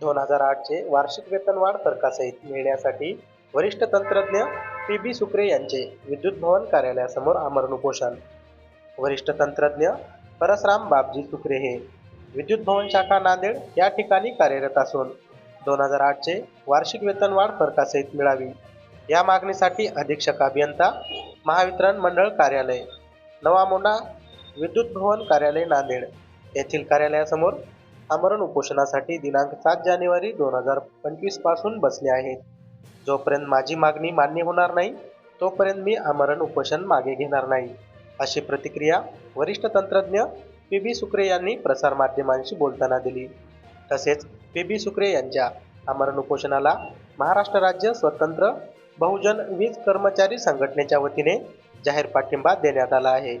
दोन हजार आठचे वार्षिक वेतनवाढ तर्कासहित मिळण्यासाठी वरिष्ठ तंत्रज्ञ पी बी सुक्रे यांचे विद्युत भवन कार्यालयासमोर आमरण उपोषण. वरिष्ठ तंत्रज्ञ परसराम बाबजी सुक्रे हे विद्युत भवन शाखा नांदेड या ठिकाणी कार्यरत असून दोन हजार आठचे वार्षिक वेतनवाढ फरकासहित मिळावी. या मागणीसाठी अधीक्षक अभियंता महावितरण मंडळ कार्यालय नवा मोंढा विद्युत भवन कार्यालय नांदेड येथील कार्यालयासमोर आमरण उपोषणासाठी दिनांक सात जानेवारी दोन हजार पंचवीसपासून बसले आहेत जोपर्यंत माझी मागणी मान्य होणार नाही तोपर्यंत मी आमरण उपोषण मागे घेणार नाही अशी प्रतिक्रिया वरिष्ठ तंत्रज्ञ पी बी सुक्रे यांनी प्रसारमाध्यमांशी बोलताना दिली. तसेच पी बी सुक्रे यांच्या आमरण उपोषणाला महाराष्ट्र राज्य स्वतंत्र बहुजन वीज कर्मचारी संघटनेच्या वतीने जाहीर पाठिंबा देण्यात आला आहे.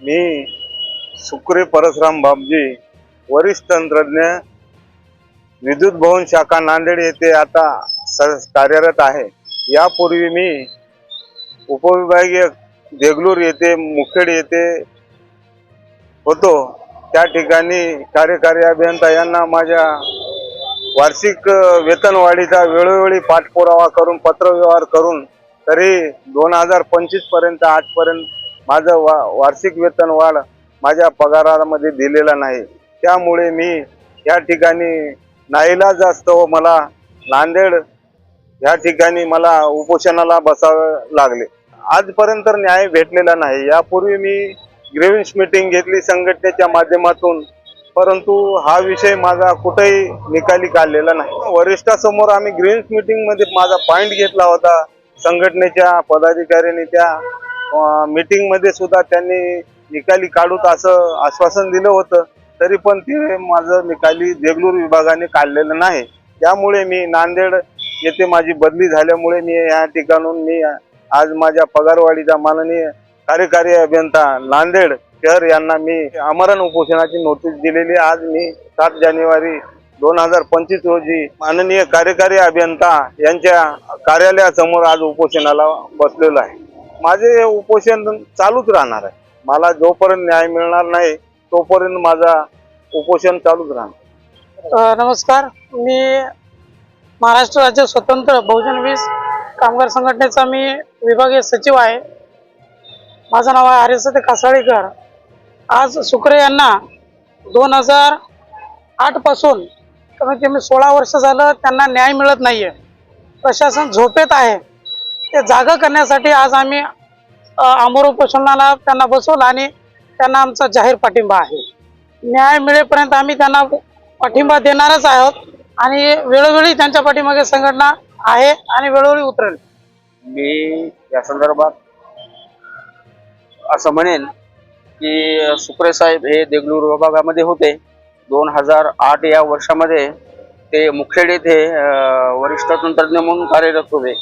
मी सुक्रे परसराम बाबजी वरिष्ठ तंत्रज्ञ विद्युत भवन शाखा नांदेड येथे आता स- कार्यरत आहे. यापूर्वी मी उपविभागीय देगलूर येथे मुखेड येथे होतो. त्या ठिकाणी कार्यकारी अभियंता यांना माझ्या वार्षिक वेतनवाढीचा वेळोवेळी पाठपुरावा करून पत्रव्यवहार करून तरी दोन हजार पंचवीसपर्यंत आजपर्यंत माझं वा वार्षिक वेतनवाढ माझ्या पगारामध्ये दिलेला नाही. त्यामुळे मी या ठिकाणी नाईलाज असतो मला नांदेड या ठिकाणी मला उपोषणाला बसावे लागले. आजपर्यंत न्याय भेटलेला नाही. यापूर्वी मी ग्रेव्हिन्स मीटिंग घेतली संघटनेच्या माध्यमातून. परंतु हा विषय माझा कुठेही निकाली काढलेला नाही. वरिष्ठासमोर आम्ही ग्रीन्स मीटिंगमध्ये माझा पॉईंट घेतला होता. संघटनेच्या पदाधिकाऱ्यांनी त्या मीटिंगमध्ये सुद्धा त्यांनी निकाली काढूत असं आश्वासन दिलं होतं. तरी पण ते माझं निकाली देगलूर विभागाने काढलेलं नाही. त्यामुळे मी नांदेड येथे माझी बदली झाल्यामुळे मी या ठिकाणून मी आज माझ्या पगारवाढीचा माननीय कार्यकारी अभियंता नांदेड शहर यांना मी आमरण उपोषणाची नोटीस दिलेली. आज मी सात जानेवारी दोन हजार पंचवीस रोजी माननीय कार्यकारी अभियंता यांच्या कार्यालयासमोर आज उपोषणाला बसलेलो आहे. माझे हे उपोषण चालूच राहणार आहे. मला जोपर्यंत न्याय मिळणार नाही तोपर्यंत माझा उपोषण चालूच राहणार. नमस्कार. मी महाराष्ट्र राज्य स्वतंत्र बहुजन वीज कामगार संघटनेचा मी विभागीय सचिव आहे. माझं नाव आहे आर्यसते कासाळीकर. आज सुक्रे यांना दोन हजार आठपासून कमीत कमी सोळा वर्ष झालं त्यांना न्याय मिळत नाही आहे प्रशासन झोपेत आहे. ते जागा करण्यासाठी आज आम्ही आमोर उपोषणाला त्यांना बसवलं आणि त्यांना आमचा जाहीर पाठिंबा आहे. न्याय मिळेपर्यंत आम्ही त्यांना पाठिंबा देणारच आहोत आणि वेळोवेळी त्यांच्या पाठीमागे संघटना आहे आणि वेळोवेळी उतरेल. मी या संदर्भात असं म्हणेन की सुप्रे साहेब हे देगलूर विभागामध्ये होते. दोन हजार आठ या वर्षामध्ये ते मुखेड येथे वरिष्ठ तंत्रज्ञ म्हणून कार्यरत होते.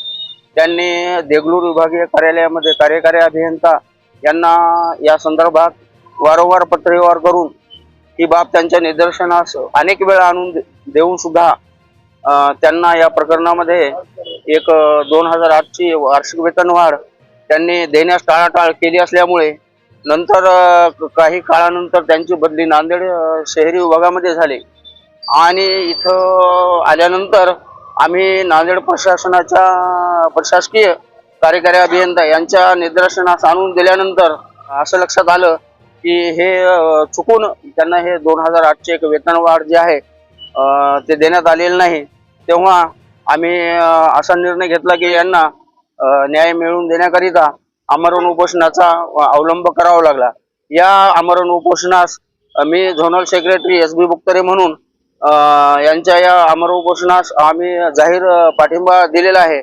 त्यांनी देगलूर विभागीय कार्यालयामध्ये कार्यकारी अभियंता यांना या संदर्भात वारंवार पत्रव्यवहार करून ही बाब त्यांच्या निदर्शनास अनेक वेळा आणून देऊन सुद्धा त्यांना या प्रकरणामध्ये एक दोन हजार आठची वार्षिक वेतनवाढ त्यांनी देण्यास टाळाटाळ केली असल्यामुळे नंतर काही काळानंतर त्यांची बदली नांदेड शहरी विभागामध्ये झाली. आणि इथं आल्यानंतर आम्ही नांदेड प्रशासनाच्या प्रशासकीय कार्यकारी अभियंता यांच्या निदर्शनास आणून दिल्यानंतर असं लक्षात आलं की हे चुकून त्यांना हे दोन हजार आठचे एक वेतनवाढ जे आहे ते देण्यात आलेलं नाही. तेव्हा आम्ही असा निर्णय घेतला की यांना न्याय मिळवून देण्याकरिता आमरण उपोषणाचा अवलंब करावा लागला. या आमरण उपोषणास मी zonal secretary S B Buktare म्हणून यांच्या या आमरण उपोषणास आम्ही जाहीर पाठिंबा दिलेला आहे.